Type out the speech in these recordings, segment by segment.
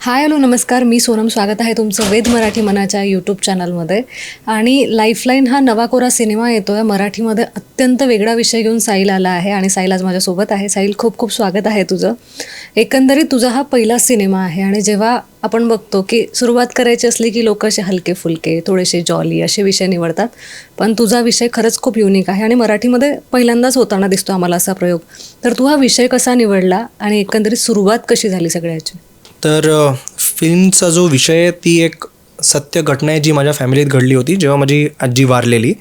Hi hello नमस्कार. मी सोनम. स्वागत आहे तुमचं वेद मराठी मनाच्या यूट्यूब चॅनलमध्ये आणि लाईफलाईन हा नवा कोरा सिनेमा येतो आहे मराठीमध्ये अत्यंत वेगळा विषय घेऊन साईल आला आहे आणि साईल आज माझ्यासोबत आहे. साईल खूप खूप स्वागत आहे तुझं. एकंदरीत तुझा हा पहिला सिनेमा आहे आणि जेव्हा आपण बघतो की सुरुवात करायची असली की लोक असे हलके फुलके थोडेसे जॉली असे विषय निवडतात. पण तुझा विषय खरंच खूप युनिक आहे आणि मराठीमध्ये पहिल्यांदाच होताना दिसतो आम्हाला असा प्रयोग. तर तू हा विषय कसा निवडला आणि एकंदरीत सुरुवात कशी झाली सगळ्याची? तर फिल्मचा जो विषय आहे ती एक सत्य घटना आहे जी माझ्या फॅमिलीत घडली होती जेव्हा माझी आजी वारलेली.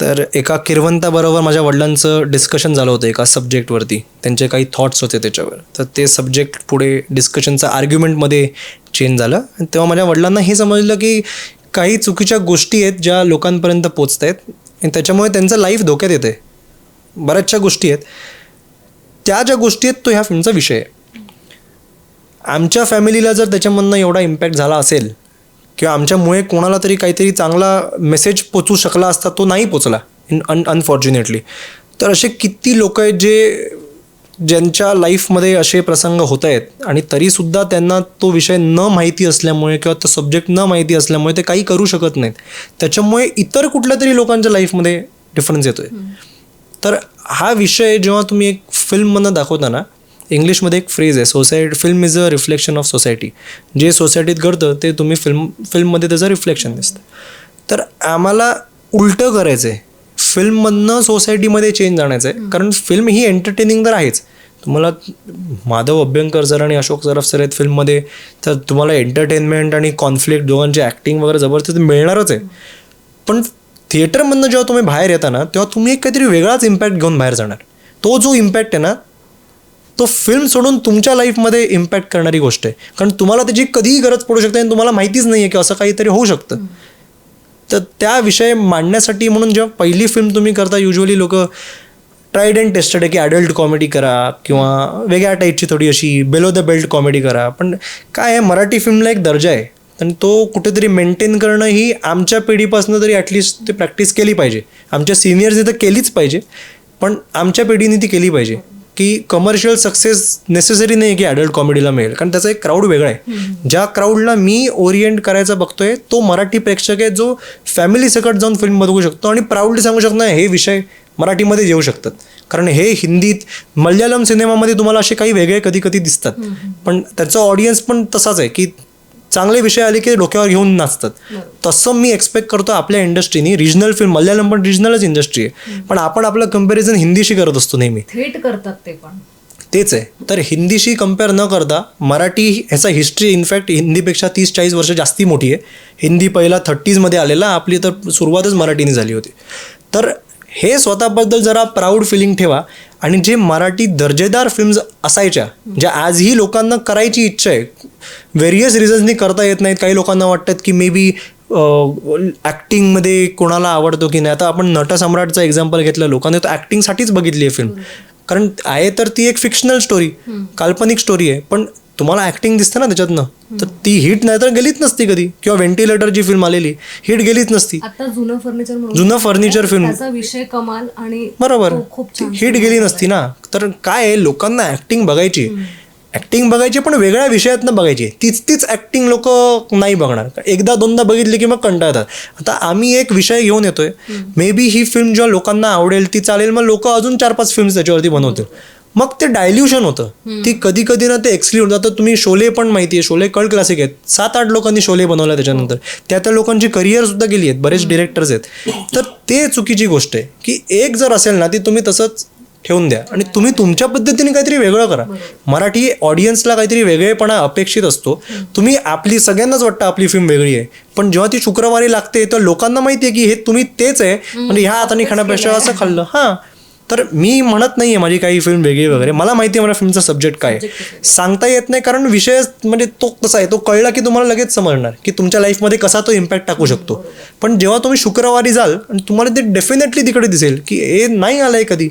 तर एका किरवंताबरोबर माझ्या वडिलांचं डिस्कशन झालं होतं एका सब्जेक्टवरती त्यांचे काही थॉट्स होते त्याच्यावर. तर ते सब्जेक्ट पुढे डिस्कशनचं आर्ग्युमेंटमध्ये चेंज झालं. आणि तेव्हा माझ्या वडिलांना हे समजलं की काही चुकीच्या गोष्टी आहेत ज्या लोकांपर्यंत पोचत आहेत आणि त्याच्यामुळे त्यांचं लाईफ धोक्यात येते बऱ्याचशा गोष्टी आहेत. त्या ज्या गोष्टी आहेत तो ह्या फिल्मचा विषय आहे. आमच्या फॅमिलीला जर त्याच्यामधनं एवढा इम्पॅक्ट झाला असेल किंवा आमच्यामुळे कोणाला तरी काहीतरी चांगला मेसेज पोचू शकला असता तो नाही पोचला इन अन अनफॉर्च्युनेटली तर असे किती लोक आहेत जे ज्यांच्या लाईफमध्ये असे प्रसंग होत आहेत आणि तरीसुद्धा त्यांना तो विषय न माहिती असल्यामुळे किंवा तो सब्जेक्ट न माहिती असल्यामुळे ते काही करू शकत नाहीत. त्याच्यामुळे इतर कुठल्या तरी लोकांच्या लाईफमध्ये डिफरन्स येतोय. तर हा विषय जेव्हा तुम्ही एक फिल्ममधनं दाखवता ना इंग्लिशमध्ये एक फ्रेज आहे society film is a reflection of society जे सोसायटीत घडतं ते तुम्ही फिल्म फिल्ममध्ये त्याचं रिफ्लेक्शन दिसतं. तर आम्हाला उलटं करायचं आहे फिल्ममधनं सोसायटीमध्ये चेंज आणायचं आहे कारण फिल्म ही एंटरटेनिंग तर आहेच. तुम्हाला माधव अभ्यंकर सर आणि अशोक सराफ सर आहेत फिल्ममध्ये तर तुम्हाला एंटरटेनमेंट आणि कॉन्फ्लिक्ट दोघांची ॲक्टिंग वगैरे जबरदस्त मिळणारच आहे. पण थिएटरमधनं जेव्हा तुम्ही बाहेर येता ना तेव्हा तुम्ही एक काहीतरी वेगळाच इम्पॅक्ट घेऊन बाहेर जाणार. तो जो इम्पॅक्ट आहे ना तो फिल्म सोडून तुमच्या लाईफमध्ये इम्पॅक्ट करणारी गोष्ट आहे. कारण तुम्हाला त्याची कधीही गरज पडू शकते आणि तुम्हाला माहितीच नाही आहे की असं काहीतरी होऊ शकतं. तर त्या विषय मांडण्यासाठी म्हणून जेव्हा पहिली फिल्म तुम्ही करता युजली लोक ट्राईड अँड टेस्टेड आहे की ॲडल्ट कॉमेडी करा किंवा वेगळ्या टाईपची थोडी अशी बेलो द बेल्ट कॉमेडी करा. पण काय आहे मराठी फिल्मला एक दर्जा आहे. आणि तो कुठेतरी मेंटेन करणं ही आमच्या पिढीपासून तरी ॲटलिस्ट ते प्रॅक्टिस केली पाहिजे. आमच्या सिनियर्सनी तर केलीच पाहिजे. पण आमच्या पिढीने ती केली पाहिजे. की कमर्शियल सक्सेस नेसेसरी नाही की ॲडल्ट कॉमेडीला मिळेल. कारण त्याचा एक क्राऊड वेगळा आहे. ज्या क्राऊडला मी ओरिएंट करायचा बघतोय तो मराठी प्रेक्षक आहे जो फॅमिली सकट जाऊन फिल्म बघू शकतो आणि प्राऊडली सांगू शकतो हे विषय मराठीमध्ये येऊ शकतात. कारण हे हिंदीत मल्याळम सिनेमामध्ये तुम्हाला असे काही वेगळे कधी कधी दिसतात पण त्याचा ऑडियन्स पण तसाच आहे की चांगले विषय आले की डोक्यावर घेऊन नाचतात. तसं मी एक्सपेक्ट करतो आपल्या इंडस्ट्रीनी रिजनल फिल्म मल्याळम पण रिजनलच इंडस्ट्री आहे. पण आपण आपलं कंपॅरिझन हिंदीशी करत असतो नेहमी. थेट करतात ते पण. तेच आहे. तर हिंदीशी कंपेअर न करता मराठी ह्याचा हिस्ट्री इनफॅक्ट हिंदीपेक्षा तीस चाळीस वर्ष जास्ती मोठी आहे. हिंदी पहिला थर्टीजमध्ये आलेला आपली तर सुरुवातच मराठीने झाली होती. तर हे स्वतःबद्दल जरा प्राऊड फिलिंग ठेवा. आणि जे मराठी दर्जेदार फिल्म्स असायच्या ज्या आजही लोकांना करायची इच्छा आहे व्हेरियस रिझन्सनी करता येत नाहीत. काही लोकांना वाटतात की मे बी ॲक्टिंगमध्ये कोणाला आवडतो की नाही. आता आपण नटसम्राटचं एक्झाम्पल घेतलं. लोकांनी तर ॲक्टिंगसाठीच बघितली आहे फिल्म कारण आहे तर ती एक फिक्शनल स्टोरी काल्पनिक स्टोरी आहे. पण तुम्हाला ॲक्टिंग दिसतं ना त्याच्यातनं तर ती हिट नाही तर गेलीच नसती कधी. किंवा व्हेंटिलेटरची फिल्म आलेली हिट गेलीच नसती. आता जुनं फर्निचर म्हणून जुनं फर्निचर फिल्म त्याचा विषय कमाल आणि बरोबर. तो खूप छान. हिट गेली नसती ना. तर काय आहे लोकांना ऍक्टिंग बघायची. ऍक्टिंग बघायची पण वेगळ्या विषयातनं बघायची. तीच तीच ऍक्टिंग लोक नाही बघणार. एकदा दोनदा बघितली की मग कंटाळतात. आता आम्ही एक विषय घेऊन येतोय. मे बी ही फिल्म जेव्हा लोकांना आवडेल ती चालेल. मग लोक अजून चार पाच फिल्म्स त्याच्यावरती बनवतील. मग ते डायल्युशन होतं. ती कधी कधी ना ते एक्सक्ल्यूड आता तुम्ही शोले पण माहिती आहे. शोले कल्ट क्लासिक आहेत. सात आठ लोकांनी शोले बनवला त्याच्यानंतर. त्या त्या लोकांची करिअर सुद्धा गेली आहेत. बरेच डिरेक्टर्स आहेत. तर ते चुकीची गोष्ट आहे की एक जर असेल ना ती तुम्ही तसंच ठेवून द्या. आणि तुम्ही तुमच्या पद्धतीने काहीतरी वेगळं करा. मराठी ऑडियन्सला काहीतरी वेगळेपणा अपेक्षित असतो. तुम्ही आपली सगळ्यांनाच वाटतं आपली फिल्म वेगळी आहे. पण जेव्हा ती शुक्रवारी लागते तर लोकांना माहिती आहे की हे तुम्ही तेच आहे. म्हणजे ह्या हाताने खाण्यापेक्षा असं खाल्लं. हां. तर मी म्हणत नाहीये माझी काही फिल्म वेगळी वगैरे. मला माहिती आहे मला फिल्मचा सब्जेक्ट काय आहे. सांगता येत नाही कारण विषय म्हणजे तो कसा आहे तो कळला की तुम्हाला लगेच समजणार की तुमच्या लाईफमध्ये कसा तो इम्पॅक्ट टाकू शकतो. पण जेव्हा तुम्ही शुक्रवारी जाल आणि तुम्हाला ते डेफिनेटली तिकडे दिसेल की हे नाही आलंय कधी.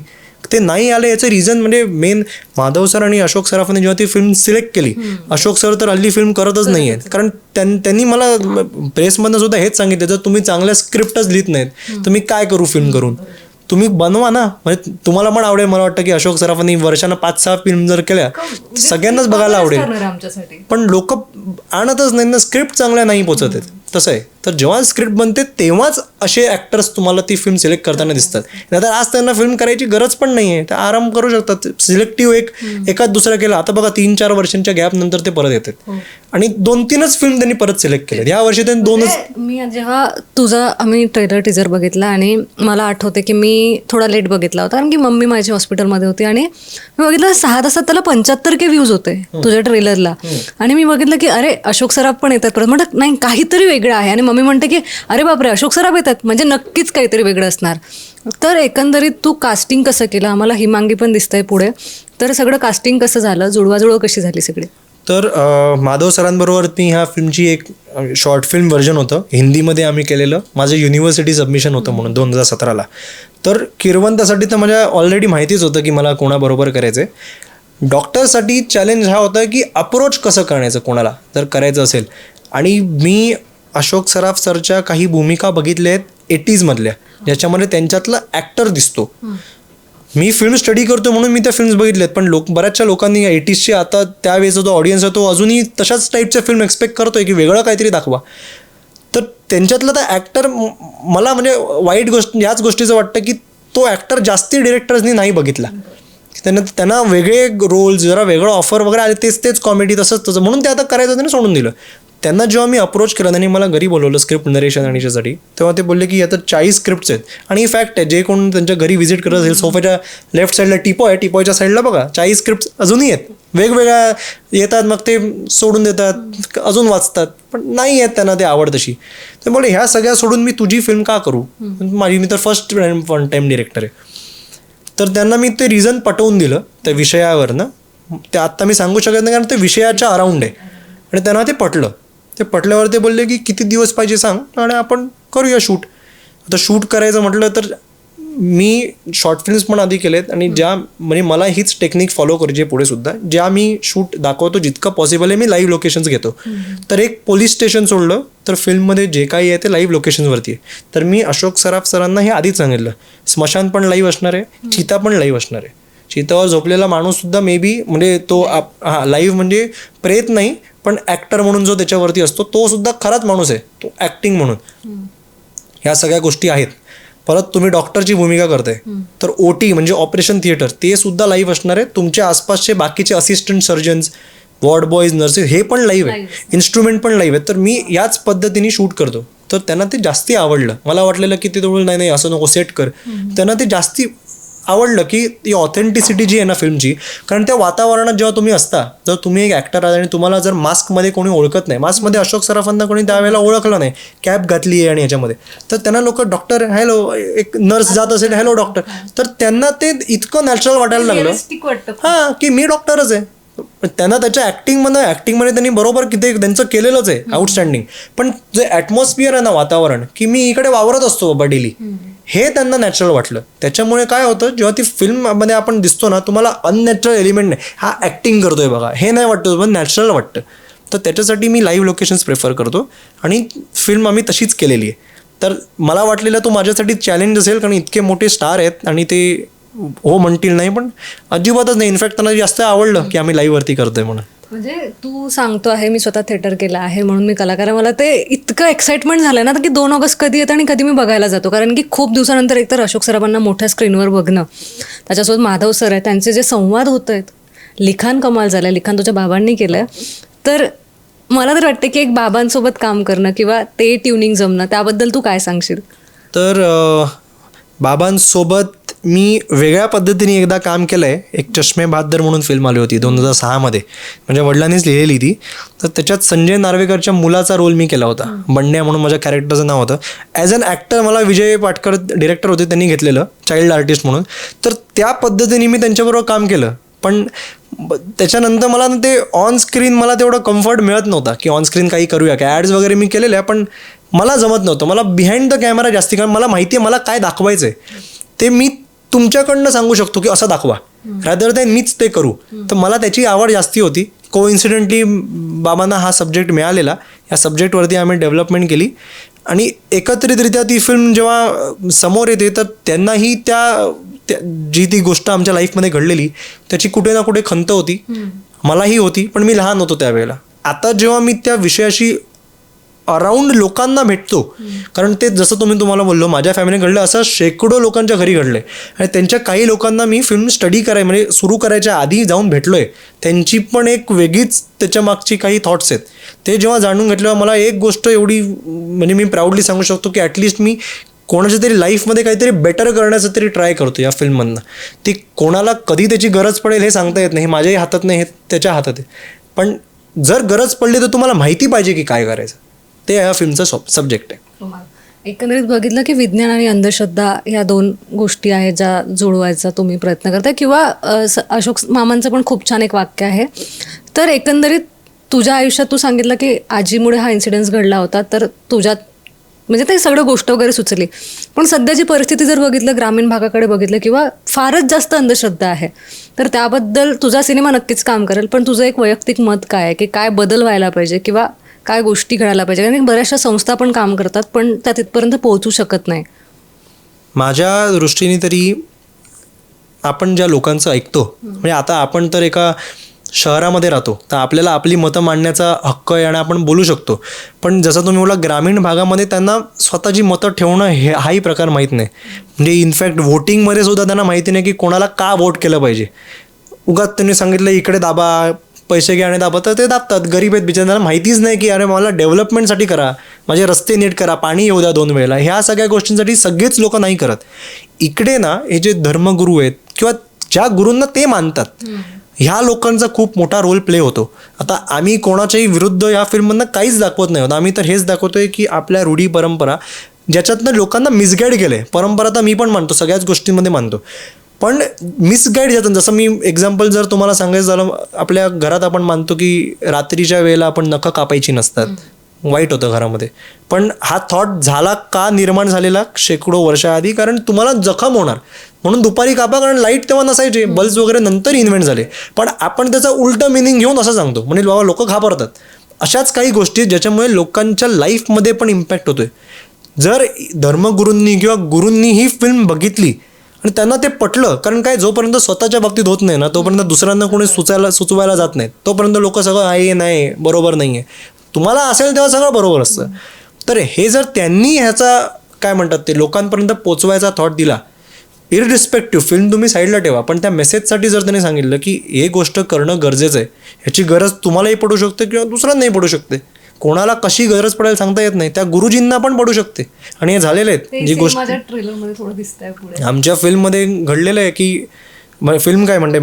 ते नाही आलं याचं रिझन म्हणजे मेन माधव सर आणि अशोक सराफाने जेव्हा ती फिल्म सिलेक्ट केली अशोक सर तर हल्ली फिल्म करतच नाही आहेत कारण त्यां- त्यांनी मला प्रेसमधनं सुद्धा हेच सांगितलं जर तुम्ही चांगल्या स्क्रिप्टच लिहित नाहीत तर मी काय करू फिल्म करून? तुम्ही बनवा ना. म्हणजे तुम्हाला पण आवडेल मला वाटतं की अशोक सराफांनी वर्षानं पाच सहा फिल्म जर केल्या सगळ्यांनाच बघायला आवडेल. आमच्यासाठी. पण लोक आणतच नाही ना स्क्रिप्ट चांगल्या नाही पोचत आहेत. तसं आहे. तर जेव्हा स्क्रिप्ट बनते तेव्हाच असे ॲक्टर्स तुम्हाला ती फिल्म सिलेक्ट करताना दिसतात. नाहीतर आज त्यांना फिल्म करायची गरज पण नाही आहे ते आराम करू शकतात. सिलेक्टिव्ह एक एकाच दुसरा केला. आता बघा तीन चार वर्षांच्या गॅप नंतर ते परत येतात. आणि दोन तीनच फिल्म त्यांनी परत सिलेक्ट केले या वर्षी त्यांनी दोनच म्हणजे मी जेव्हा तुझा आम्ही ट्रेलर टीजर बघितला आणि मला आठवते की मी थोडा लेट बघितला होता. कारण की मम्मी माझी हॉस्पिटलमध्ये होती आणि मी बघितलं सहा तासात त्याला पंच्याहत्तर के व्ह्यूज होते तुझ्या ट्रेलरला आणि मी बघितलं की अरे अशोक सराफ पण येतात परत. म्हणतात नाही काहीतरी वेगळं आहे. आणि मम्मी म्हणते की अरे बापरे अशोक सराफ येतात. म्हणजे नक्कीच काहीतरी वेगळं असणार. तर एकंदरीत तू कास्टिंग कसं केलं? आम्हाला हिमांगी पण दिसतंय पुढे. तर सगळं कास्टिंग कसं झालं? जुळवाजुळव कशी झाली सगळी? तर अ, माधव सरांबरोबर मी ह्या फिल्मची एक शॉर्ट फिल्म व्हर्जन होतं. हिंदीमध्ये आम्ही केलेलं. माझं युनिव्हर्सिटी सबमिशन होतं म्हणून दोन हजार सतराला. तर किरवंतासाठी तर माझ्या ऑलरेडी माहितीच होतं की मला कोणाबरोबर करायचं आहे डॉक्टरसाठी चॅलेंज हा होता की अप्रोच कसं करण्याचं कोणाला? जर करायचं असेल. आणि मी अशोक सराफ सरच्या काही भूमिका बघितल्या आहेत एटीजमधल्या. ज्याच्यामध्ये त्यांच्यातला ॲक्टर दिसतो. मी फिल्म स्टडी करतो म्हणून मी त्या फिल्म्स बघितल्यात पण लोक बऱ्याचशा लोकांनी एटीजचे आता त्यावेळेचा जो ऑडियन्स आहे तो अजूनही तशाच टाईपच्या फिल्म एक्सपेक्ट करतोय की वेगळं काहीतरी दाखवा. तर त्यांच्यातला तर ॲक्टर मला म्हणजे वाईट गोष्ट याच गोष्टीचं वाटतं की तो ॲक्टर जास्ती डिरेक्टर्सनी नाही बघितला. त्यांना त्यांना वेगळे रोल जरा वेगळं ऑफर वगैरे आले तेच तेच कॉमेडी तसंच तसं. म्हणून ते आता करायचं त्यांनी सोडून दिलं. त्यांना जेव्हा मी अप्रोच केलं त्यांनी मला घरी बोलवलं स्क्रिप्ट नरेशन आणि याच्यासाठी तेव्हा ते बोलले की आता चाळीस स्क्रिप्ट्स आहेत. आणि फॅक्ट आहे जे कोण त्यांच्या घरी व्हिजिट करत असेल सोफ्याच्या लेफ्ट साईडला टिपो आहे टिपोच्या साईडला बघा चाळीस स्क्रिप्ट अजूनही आहेत. वेगवेगळ्या येतात मग ते सोडून देतात अजून वाचतात पण नाही आहेत त्यांना ते आवड तशी. तर बोले ह्या सगळ्या सोडून मी तुझी फिल्म का करू? माझी मी तर फर्स्ट वन टाईम डिरेक्टर आहे. तर त्यांना मी ते रिझन पटवून दिलं त्या विषयावरनं. ते आत्ता मी सांगू शकत नाही कारण ते विषयाच्या अराउंड आहे. आणि त्यांना ते पटलं. ते पटल्यावर ते बोलले की किती दिवस पाहिजे सांग आणि आपण करूया शूट. आता शूट करायचं म्हटलं तर मी शॉर्ट फिल्म्स पण आधी केलेत आणि ज्या म्हणजे मला हीच टेक्निक फॉलो करायची पुढे सुद्धा. ज्या मी शूट दाखवतो जितकं पॉसिबल आहे मी लाईव्ह लोकेशन्स घेतो. तर एक पोलीस स्टेशन सोडलं तर फिल्ममध्ये जे काही आहे ते लाईव्ह लोकेशन्सवरती आहे. तर मी अशोक सराफ सरांना हे आधीच सांगितलं. स्मशान पण लाईव्ह असणार आहे चिता पण लाईव्ह असणार आहे. चितावर झोपलेला माणूस सुद्धा मे बी म्हणजे तो आप हा लाईव्ह म्हणजे प्रेत नाही पण ॲक्टर म्हणून जो त्याच्यावरती असतो तो सुद्धा खराच माणूस आहे. तो ॲक्टिंग म्हणून. ह्या सगळ्या गोष्टी आहेत. परत तुम्ही डॉक्टरची भूमिका करताय. तर ओ टी म्हणजे ऑपरेशन थिएटर ते सुद्धा लाईव्ह असणार आहे. तुमच्या आसपासचे बाकीचे assistant surgeons ward boys nurses हे पण लाईव्ह आहे. इन्स्ट्रुमेंट पण लाईव्ह आहे. तर मी याच पद्धतीने शूट करतो. तर त्यांना ते जास्ती आवडलं. मला वाटलेलं की ते थोडं नाही नाही असं नको सेट कर. त्यांना ते जास्ती आवडलं की ती ऑथेंटिसिटी जी आहे ना फिल्मची कारण त्या वातावरणात जेव्हा तुम्ही असता जर तुम्ही एक ॲक्टर आहात आणि तुम्हाला जर मास्कमध्ये कोणी ओळखत नाही मास्कमध्ये अशोक सराफांना कोणी त्यावेळेला ओळखलं नाही कॅप घातली आहे आणि याच्यामध्ये तर त्यांना लोक डॉक्टर हॅलो एक नर्स जात असेल हॅलो डॉक्टर तर त्यांना ते इतकं नॅचरल वाटायला लागलं. वाटतं हां की मी डॉक्टरच आहे. त्यांना त्याच्या ॲक्टिंगमध्ये ॲक्टिंगमध्ये त्यांनी बरोबर किती त्यांचं केलेलंच आहे आउटस्टँडिंग पण जे ॲटमॉस्फिअर आहे ना वातावरण की मी इकडे वावरत असतो बाबा डेली हे त्यांना नॅचरल वाटलं. त्याच्यामुळे काय होतं जेव्हा ती फिल्ममध्ये आपण दिसतो ना तुम्हाला अननॅचरल एलिमेंट नाही. हा ॲक्टिंग करतोय बघा. हे नाही वाटतं पण नॅचरल वाटतं. तर त्याच्यासाठी मी लाईव्ह लोकेशन्स प्रेफर करतो आणि फिल्म आम्ही तशीच केलेली आहे. तर मला वाटलेलं तो माझ्यासाठी चॅलेंज असेल कारण इतके मोठे स्टार आहेत आणि ते हो म्हणतील नाही पण अजिबातच नाही. इनफॅक्ट त्यांना जास्त आवडलं की आम्ही लाईव्हवरती करतोय म्हणून. म्हणजे तू सांगतो आहे मी स्वतः थिएटर केलं आहे म्हणून मी कलाकार मला ते इतकं एक्साइटमेंट झालं ना की दोन ऑगस्ट कधी येतं आणि कधी मी बघायला जातो. कारण की खूप दिवसानंतर एकतर अशोक सराबांना मोठ्या स्क्रीनवर बघणं त्याच्यासोबत माधव सर आहे त्यांचे जे संवाद होत आहेत लिखाण कमाल झालं लिखाण तुझ्या बाबांनी केलं आहे तर मला तर वाटतं की एक बाबांसोबत काम करणं किंवा ते ट्युनिंग जमणं त्याबद्दल तू काय सांगशील? तर बाबांसोबत मी वेगळ्या पद्धतीने एकदा काम केलं आहे एक चष्मे बहादर म्हणून फिल्म आली होती दोन हजार सहामध्ये. म्हणजे वडिलांनीच लिहिलेली ती. तर त्याच्यात संजय नार्वेकरच्या मुलाचा रोल मी केला होता. बंड्या म्हणून माझ्या कॅरेक्टरचं नाव होतं. ॲज अन ॲक्टर मला विजय पाटकर डिरेक्टर होते त्यांनी घेतलेलं. चाइल्ड आर्टिस्ट म्हणून. तर त्या पद्धतीने मी त्यांच्याबरोबर काम केलं. पण त्याच्यानंतर मला ते ऑन स्क्रीन मला तेवढं कम्फर्ट मिळत नव्हता की ऑन स्क्रीन काही करूया का ॲड्स वगैरे मी केलेल्या पण मला जमत नव्हतं. मला बिहाइंड द कॅमेरा जास्ती कारण मला माहिती आहे मला काय दाखवायचं आहे ते मी तुमच्याकडनं सांगू शकतो की असं दाखवा. रादर दॅन मीच ते करू. तर मला त्याची आवड जास्ती होती. को इन्सिडेंटली बाबांना हा सब्जेक्ट मिळालेला. या सब्जेक्टवरती आम्ही डेव्हलपमेंट केली. आणि एकत्रितरित्या ती फिल्म जेव्हा समोर येते तर त्यांनाही त्या त्या- जी ती गोष्ट आमच्या लाईफमध्ये घडलेली त्याची कुठे ना कुठे खंत होती. मलाही होती पण मी लहान होतो त्यावेळेला. आता जेव्हा मी त्या विषयाशी अराऊंड लोकांना भेटतो. कारण ते जसं तुम्ही तुम्हाला बोललो माझ्या फॅमिली घडलं असं शेकडो लोकांच्या घरी घडलं आहे आणि त्यांच्या काही लोकांना मी फिल्म स्टडी कराय म्हणजे सुरू करायच्या आधी जाऊन भेटलो आहे त्यांची पण एक वेगळीच त्याच्या मागची काही थॉट्स आहेत. ते जेव्हा जाणून घेतल्यावर मला एक गोष्ट एवढी म्हणजे मी प्राऊडली सांगू शकतो की ॲटलिस्ट मी कोणाच्या तरी लाईफमध्ये काहीतरी बेटर करण्याचं तरी ट्राय करतो या फिल्ममधनं ती कोणाला कधी त्याची गरज पडेल हे सांगता येत नाही. हे माझ्याही हातात नाही हे त्याच्या हातात आहे. पण जर गरज पडली तर तुम्हाला माहिती पाहिजे की काय करायचं. ते या फिल्मचं सब्जेक्ट आहे. एकंदरीत बघितलं की विज्ञान आणि अंधश्रद्धा या दोन गोष्टी आहेत ज्या जुळवायचा तुम्ही प्रयत्न करताय. किंवा अ, स- अशोक मामांचं पण खूप छान एक वाक्य आहे. तर एकंदरीत तुझ्या आयुष्यात तू सांगितलं की आजीमुळे हा इन्सिडेन्स घडला होता. तर तुझ्यात म्हणजे ते सगळं गोष्ट वगैरे सुचली. पण सध्याची परिस्थिती जर बघितलं ग्रामीण भागाकडे बघितलं किंवा फारच जास्त अंधश्रद्धा आहे तर त्याबद्दल तुझा सिनेमा नक्कीच काम करेल. पण तुझं एक वैयक्तिक मत काय आहे? की काय बदल व्हायला पाहिजे? किंवा काय गोष्टी घडायला पाहिजे? कारण बऱ्याचशा संस्था पण काम करतात पण त्या तिथपर्यंत पोहोचू शकत नाही. माझ्या दृष्टीने तरी आपण ज्या लोकांचं ऐकतो म्हणजे आता आपण तर एका शहरामध्ये राहतो तर आपल्याला आपली मतं मांडण्याचा हक्क आहे आणि आपण बोलू शकतो. पण जसं तुम्ही बोला ग्रामीण भागामध्ये त्यांना स्वतःची मतं ठेवणं हे हाही प्रकार माहीत नाही. म्हणजे इनफॅक्ट व्होटिंगमध्ये सुद्धा त्यांना माहिती नाही की कोणाला का वोट केलं पाहिजे. उगाच त्यांनी सांगितलं इकडे दाबा पैसे घ्या आणि दाबा तर ते दाबतात. गरीब आहेत बिचारे. त्यांना माहितीच नाही की अरे मला डेव्हलपमेंटसाठी करा. माझे रस्ते नीट करा. पाणी येऊ द्या दोन वेळेला. ह्या सगळ्या गोष्टींसाठी सगळेच लोक नाही करत. इकडे ना हे जे धर्मगुरू आहेत किंवा ज्या गुरूंना ते मानतात ह्या लोकांचा खूप मोठा रोल प्ले होतो. आता आम्ही कोणाच्याही विरुद्ध या फिल्ममधनं काहीच दाखवत नाही होत आम्ही तर हेच दाखवतोय की आपल्या रूढी परंपरा ज्याच्यातनं लोकांना मिसगाईड केलंय. परंपरा तर मी पण मानतो. सगळ्याच गोष्टींमध्ये मानतो. पण मिसगाईड जातं जसं मी एक्झाम्पल जर तुम्हाला सांगायचं झालं आपल्या घरात आपण मानतो की रात्रीच्या वेळेला आपण नखं कापायची नसतात. वाईट होतं घरामध्ये. पण हा थॉट झाला का निर्माण झालेला? शेकडो वर्षाआधी कारण तुम्हाला जखम होणार. म्हणून दुपारी कापा कारण लाइट तेव्हा नसायचे. बल्ब वगैरे नंतर इन्व्हेंट झाले. पण आपण त्याचा उलट मिनिंग घेऊन असं सांगतो. म्हणजे बाबा लोक घाबरतात. अशाच काही गोष्टी ज्याच्यामुळे लोकांच्या लाईफमध्ये पण इम्पॅक्ट होतोय. जर धर्मगुरूंनी किंवा गुरूंनी ही फिल्म बघितली आणि त्यांना ते पटलं कारण काय जोपर्यंत स्वतःच्या बाबतीत होत नाही ना तोपर्यंत दुसऱ्यांना कोणी सुचायला सुचवायला जात नाहीत तोपर्यंत लोक सगळं आहे नाही बरोबर नाही आहे तुम्हाला असेल तेव्हा सगळं बरोबर असतं. तर हे जर त्यांनी ह्याचा काय म्हणतात ते लोकांपर्यंत पोचवायचा थॉट दिला इररिस्पेक्टिव्ह फिल्म तुम्ही साईडला ठेवा पण त्या मेसेजसाठी जर त्यांनी सांगितलं की हे गोष्ट करणं गरजेचं आहे ह्याची गरज तुम्हालाही पडू शकते किंवा दुसऱ्यांनाही पडू शकते. कोणाला कशी गरज पडेल सांगता येत नाही. त्या गुरुजींना पण पडू शकते. आणि हे झालेले आहेत. जी गोष्ट आमच्या फिल्ममध्ये घडलेलं आहे की फिल्म काय म्हणते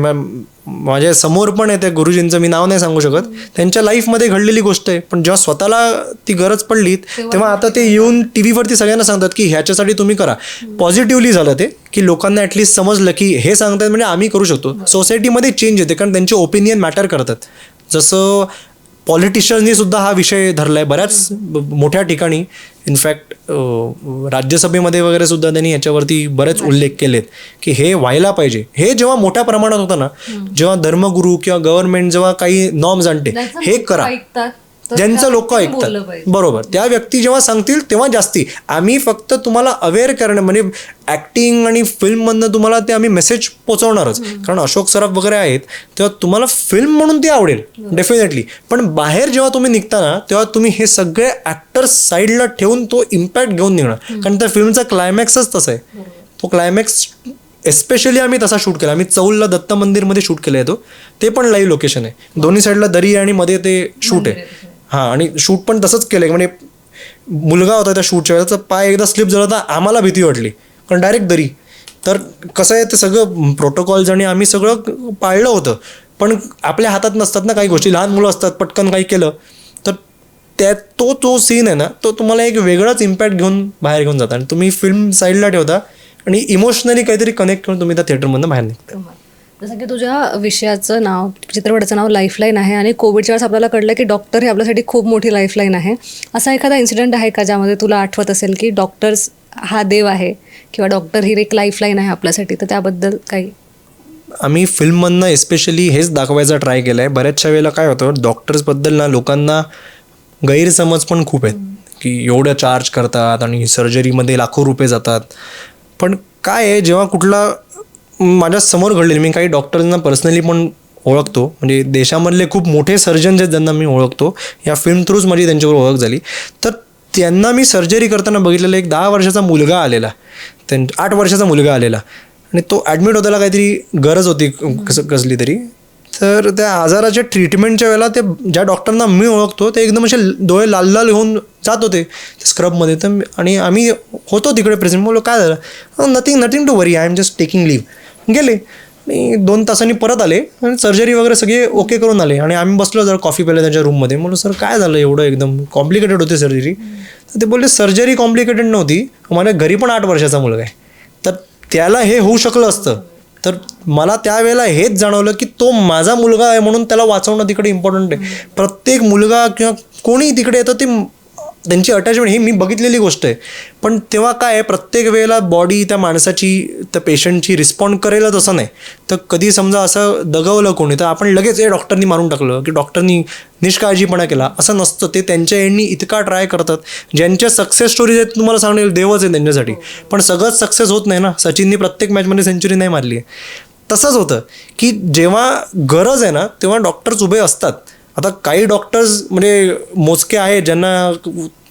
माझ्यासमोर पण आहे त्या गुरुजींचं मी नाव नाही सांगू शकत. त्यांच्या लाईफमध्ये घडलेली गोष्ट आहे. पण जेव्हा स्वतःला ती गरज पडली तेव्हा आता ते येऊन टी व्हीवरती सगळ्यांना सांगतात की ह्याच्यासाठी तुम्ही करा. पॉझिटिव्हली झालं ते की लोकांना ॲटलिस्ट समजलं की हे सांगतात म्हणजे आम्ही करू शकतो. सोसायटीमध्ये चेंज येते कारण त्यांचे ओपिनियन मॅटर करतात. जसं पॉलिटिशियन्सनी सुद्धा हा विषय धरलाय. बऱ्याच ब- मोठ्या ठिकाणी इनफॅक्ट राज्यसभेमध्ये वगैरे सुद्धा त्यांनी याच्यावरती बरेच उल्लेख केलेत की हे व्हायला पाहिजे. हे जेव्हा मोठ्या प्रमाणात होतं ना जेव्हा धर्मगुरू किंवा गव्हर्नमेंट जेव्हा काही नॉर्म्स आणते हे करा. ज्यांचं लोक ऐकतात. बरोबर. त्या व्यक्ती जेव्हा सांगतील तेव्हा जास्ती. आम्ही फक्त तुम्हाला अवेअर करणं म्हणजे ऍक्टिंग आणि फिल्ममधनं तुम्हाला ते आम्ही मेसेज पोहोचवणारच कारण अशोक सराफ वगैरे आहेत तेव्हा तुम्हाला फिल्म म्हणून ती आवडेल. डेफिनेटली पण बाहेर जेव्हा तुम्ही निघता ना तेव्हा तुम्ही हे सगळे ॲक्टर्स साईडला ठेवून तो इम्पॅक्ट घेऊन निघणार. कारण त्या फिल्मचा क्लायमॅक्सच तसा आहे. तो क्लायमॅक्स एस्पेशली आम्ही तसा शूट केला. आम्ही चौलला दत्त मंदिरमध्ये शूट केलं आहे तो. ते पण लाईव्ह लोकेशन आहे. दोन्ही साईडला दरी आणि मध्ये ते शूट आहे. हां आणि शूट पण तसंच केलं आहे म्हणजे मुलगा होता त्या शूटच्या वेळेला तर पाय एकदा स्लिप झाला तर आम्हाला भीती वाटली. कारण डायरेक्ट दरी. तर कसं आहे ते सगळं प्रोटोकॉल्स आणि आम्ही सगळं पाळलं होतं. पण आपल्या हातात नसतात ना काही गोष्टी. लहान मुलं असतात पटकन काही केलं. तर त्या तो जो सीन आहे ना तो तुम्हाला एक वेगळाच इम्पॅक्ट घेऊन बाहेर घेऊन जाता. आणि तुम्ही फिल्म साईडला ठेवता आणि इमोशनली काहीतरी कनेक्ट करून तुम्ही त्या थिएटरमधनं बाहेर निघता. जसं की तुझ्या विषयाचं नाव चित्रपटाचं नाव लाईफलाईन आहे आणि कोविडच्या वेळेस आपल्याला कळलं की डॉक्टर हे आपल्यासाठी खूप मोठी लाईफलाईन आहे. असा एखादा इन्सिडेंट आहे का ज्यामध्ये तुला आठवत असेल की डॉक्टर्स हा देव आहे किंवा डॉक्टर ही एक लाईफलाईन आहे आपल्यासाठी? तर त्याबद्दल काही. आम्ही फिल्ममधनं एस्पेशली हेच दाखवायचा ट्राय केला आहे बऱ्याचशा वेळेला काय होतं डॉक्टर्सबद्दल ना लोकांना गैरसमज पण खूप आहेत. की एवढं चार्ज करतात आणि सर्जरीमध्ये लाखो रुपये जातात. पण काय आहे जेव्हा कुठला माझ्यासमोर घडलेली मी काही डॉक्टरांना पर्सनली पण ओळखतो. म्हणजे देशामधले खूप मोठे सर्जन आहेत ज्यांना मी ओळखतो. या फिल्म थ्रूच माझी त्यांच्यावर ओळख झाली. तर त्यांना मी सर्जरी करताना बघितलेलं एक दहा वर्षाचा मुलगा आलेला. त्यां आठ वर्षाचा मुलगा आलेला. आणि तो ॲडमिट होताला काहीतरी गरज होती कसं कसली तरी. तर त्या आजाराच्या ट्रीटमेंटच्या वेळेला ते ज्या डॉक्टरना मी ओळखतो ते एकदम असे डोळे लाल लाल होऊन जात होते स्क्रबमध्ये तर आणि आम्ही होतो तिकडे प्रेझेंट बोललो काय झालं? Nothing nothing to worry I am just taking leave गेले. आणि दोन तासांनी परत आले आणि सर्जरी वगैरे सगळे ओके करून आले. आणि आम्ही बसलो जरा कॉफी प्यायला त्यांच्या रूममध्ये म्हणलं सर काय झालं? एवढं एकदम कॉम्प्लिकेटेड होती सर्जरी तर ते बोलले सर्जरी कॉम्प्लिकेटेड नव्हती. माझ्या घरी पण आठ वर्षाचा मुलगा आहे. तर त्याला हे होऊ शकलं असतं. तर मला त्यावेळेला हेच जाणवलं की तो माझा मुलगा आहे म्हणून त्याला वाचवणं तिकडे इम्पॉर्टंट आहे. प्रत्येक मुलगा किंवा कोणी तिकडे येतं ते त्यांची अटॅचमेंट ही मी बघितलेली गोष्ट आहे. पण तेव्हा काय आहे प्रत्येक वेळेला बॉडी त्या माणसाची त्या पेशंटची रिस्पॉन्ड करेलच असं नाही. तर कधी समजा असं दगावलं कोणी तर आपण लगेच हे डॉक्टरनी मारून टाकलं की डॉक्टरनी निष्काळजीपणा केला. असं नसतं. ते त्यांच्या एंडनी इतका ट्राय करतात. ज्यांच्या सक्सेस स्टोरीज आहेत तुम्हाला सांगेल देवच आहे त्यांच्यासाठी. पण सगळंच सक्सेस होत नाही ना. सचिननी प्रत्येक मॅचमध्ये सेंचुरी नाही मारली आहे. तसंच होतं की जेव्हा गरज आहे ना तेव्हा डॉक्टर्स उभे असतात. आता काही डॉक्टर्स म्हणजे मोजके आहेत ज्यांना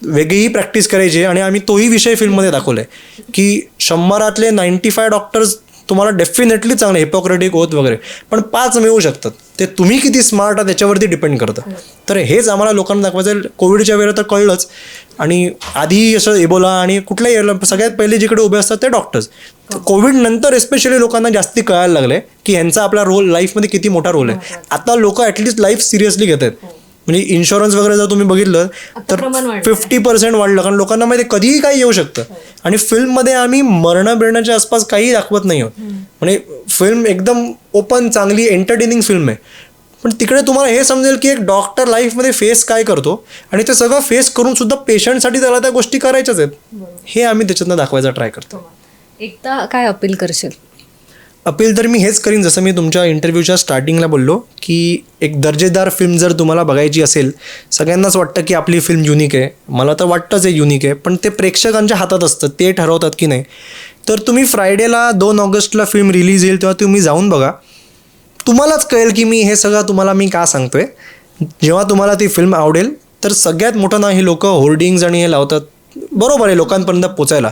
वेगळीही प्रॅक्टिस करायची आहे आणि आम्ही तोही विषय फिल्ममध्ये दाखवला आहे की शंभरातले नाईन्टी फाय डॉक्टर्स तुम्हाला डेफिनेटली चांगले हिपोक्रेटिक होत वगैरे. पण पाच मिळू शकतात. ते तुम्ही किती स्मार्ट आहात त्याच्यावरती डिपेंड करतं. तर हेच आम्हाला लोकांना दाखवायचं. कोविडच्या वेळेला तर कळलंच. आणि आधी असं एबोला आणि कुठल्याही याला सगळ्यात पहिले जिकडे उभे असतात ते डॉक्टर्स कोविड नंतर एस्पेशली लोकांना जास्ती कळायला लागले की यांचा आपला रोल लाईफमध्ये किती मोठा रोल आहे. आता लोक ॲटलिस्ट लाईफ सिरियसली घेत आहेत म्हणजे इन्शुरन्स वगैरे जर तुम्ही बघितलं तर. फिफ्टी पर्सेंट वाढलं. कारण लोकांना माहिती कधीही काही येऊ शकतं. आणि फिल्ममध्ये आम्ही मरणं बिरण्याच्या आसपास काही दाखवत नाही आहोत. म्हणजे फिल्म एकदम ओपन चांगली एंटरटेनिंग फिल्म आहे. पण तिकडे तुम्हाला हे समजेल की एक डॉक्टर लाईफमध्ये फेस काय करतो आणि ते सगळं फेस करून सुद्धा पेशंटसाठी त्याला त्या गोष्टी करायच्याच आहेत. हे आम्ही त्याच्यातनं दाखवायचा ट्राय करतो. एकदा काय अपील करशील? अपील तर मी हेच करीन जसं मी तुमच्या इंटरव्ह्यूच्या स्टार्टिंगला बोललो की एक दर्जेदार फिल्म जर तुम्हाला बघायची असेल सगळ्यांनाच वाटतं की आपली फिल्म युनिक आहे. मला तर वाटतंच आहे युनिक आहे पण ते प्रेक्षकांच्या हातात असतं ते ठरवतात की नाही. तर तुम्ही फ्रायडेला दोन ऑगस्टला फिल्म रिलीज येईल तेव्हा तुम्ही जाऊन बघा. तुम्हालाच कळेल की मी हे सगळं तुम्हाला मी का सांगतोय. जेव्हा तुम्हाला ती फिल्म आवडेल तर सगळ्यात मोठं ना हे लोक होर्डिंग्ज आणि हे लावतात. बरोबर आहे लोकांपर्यंत पोचायला.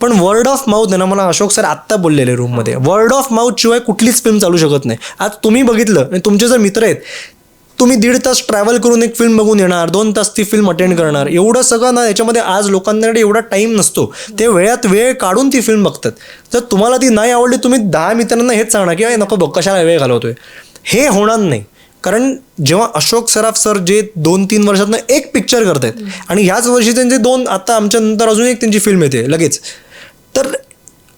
पण वर्ड ऑफ माउथ आहे ना मला अशोक सर आत्ता बोललेले रूममध्ये वर्ड ऑफ माउथ शिवाय कुठलीच फिल्म चालू शकत नाही. आज तुम्ही बघितलं आणि तुमचे जर मित्र आहेत तुम्ही दीड तास ट्रॅव्हल करून एक फिल्म बघून येणार दोन तास ती फिल्म अटेंड करणार. एवढं सगळं ना याच्यामध्ये आज लोकांकडे एवढा टाईम नसतो. ते वेळात वेळ काढून ती फिल्म बघतात. जर तुम्हाला ती नाही आवडली तुम्ही दहा मित्रांना हेच सांगणार की नको बघ कशाला वेळ घालवतोय? हे होणार नाही. कारण जेव्हा अशोक सराफ सर जे दोन तीन वर्षातनं एक पिक्चर करतायत आणि ह्याच वर्षी त्यांचे दोन आता आमच्या नंतर अजून एक त्यांची फिल्म येते लगेच. तर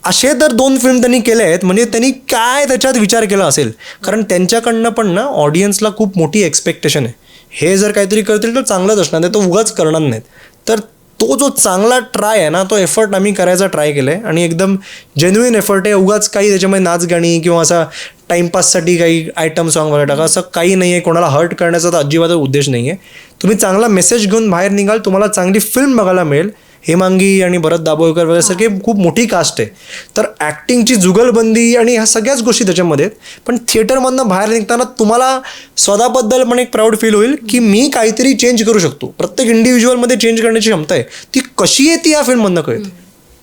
असे तर दोन फिल्म त्यांनी केले आहेत म्हणजे त्यांनी काय त्याच्यात विचार केला असेल? कारण त्यांच्याकडनं पण ना ऑडियन्सला खूप मोठी एक्सपेक्टेशन आहे. हे जर काहीतरी करतील तर चांगलंच असणार नाही तो उगाच करणार नाहीत. तर तो जो चांगला ट्राय आहे ना तो एफर्ट आम्ही करायचा ट्राय केला आहे आणि एकदम जेन्युइन एफर्ट आहे उगाच काही त्याच्यामध्ये नाच गाणी किंवा असा टाईमपाससाठी काही आयटम सॉन्ग वगैरे टाका. असं काही नाही आहे कोणाला हर्ट करण्याचा तर अजिबातच उद्देश नाही आहे तुम्ही चांगला मेसेज घेऊन बाहेर निघाल तुम्हाला चांगली फिल्म बघायला मिळेल. हेमांगी आणि भरत दाभोळकर वगैरे सगळे खूप मोठी कास्ट आहे. तर ॲक्टिंगची जुगलबंदी आणि ह्या सगळ्याच गोष्टी त्याच्यामध्ये आहेत. पण थिएटरमधनं बाहेर निघताना तुम्हाला स्वतःबद्दल पण एक प्राऊड फील होईल की मी काहीतरी चेंज करू शकतो. प्रत्येक इंडिव्हिज्युअलमध्ये चेंज करण्याची क्षमता आहे. ती कशी आहे ती या फिल्ममधनं कळते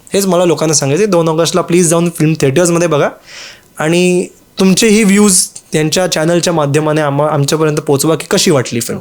हेच मला लोकांना सांगायचं आहे दोन ऑगस्टला प्लीज जाऊन फिल्म थिएटर्समध्ये बघा. आणि तुमचे ही व्ह्यूज त्यांच्या चॅनलच्या माध्यमाने आम्हा आमच्यापर्यंत पोचवा की कशी वाटली फिल्म